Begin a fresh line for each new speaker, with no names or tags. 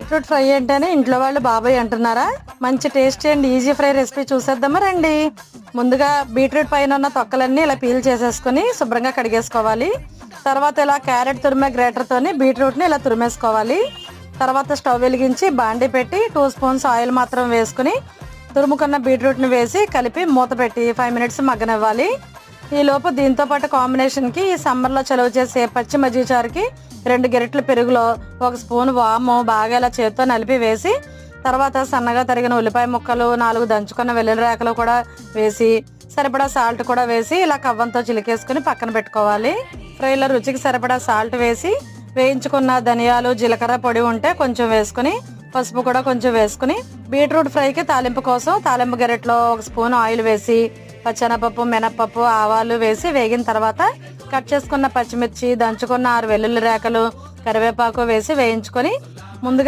Beetroot fry అంటేనే ఇంట్లో వాళ్ళు బాబాయ్ అంటున్నారా? మంచి tasty and easy fry recipe చూసేద్దామా రండి. ముందుగా బీట్రూట్ పైన ఉన్న తొక్కలన్నీ ఇలా పీల్ చేసేసుకుని శుభ్రంగా కడిగేసుకోవాలి. తర్వాత ఇలా క్యారెట్ తురిమే గ్రేటర్తోని బీట్రూట్ని ఇలా తురిమేసుకోవాలి. తర్వాత స్టవ్ వెలిగించి బాండి పెట్టి టూ స్పూన్స్ ఆయిల్ మాత్రం వేసుకుని తురుముకున్న బీట్రూట్ని వేసి కలిపి మూత పెట్టి ఫైవ్ మినిట్స్ మగ్గనివ్వాలి. ఈ లోపు దీంతో పాటు కాంబినేషన్కి ఈ సమ్మర్లో చలవ చేసే పచ్చి మజ్జిచారుకి రెండు గరిటెల పెరుగులో ఒక స్పూన్ వాము బాగా ఇలా చేత్తో నలిపి వేసి తర్వాత సన్నగా తరిగిన ఉల్లిపాయ ముక్కలు నాలుగు దంచుకున్న వెల్లుల్లి రేకలు కూడా వేసి సరిపడా సాల్ట్ కూడా వేసి ఇలా కవ్వంతో చిలికేసుకుని పక్కన పెట్టుకోవాలి. ఫ్రైలో రుచికి సరిపడా సాల్ట్ వేసి వేయించుకున్న ధనియాలు జీలకర్ర పొడి ఉంటే కొంచెం వేసుకుని పసుపు కూడా కొంచెం వేసుకుని బీట్రూట్ ఫ్రైకి తాలింపు కోసం తాలింపు గిరెట్లో ఒక స్పూన్ ఆయిల్ వేసి పచ్చెనపప్పు మినపప్పు ఆవాలు వేసి వేగిన తర్వాత కట్ చేసుకున్న పచ్చిమిర్చి దంచుకున్న ఆరు వెల్లుల్లి రేకలు కరివేపాకు వేసి వేయించుకొని ముందుగా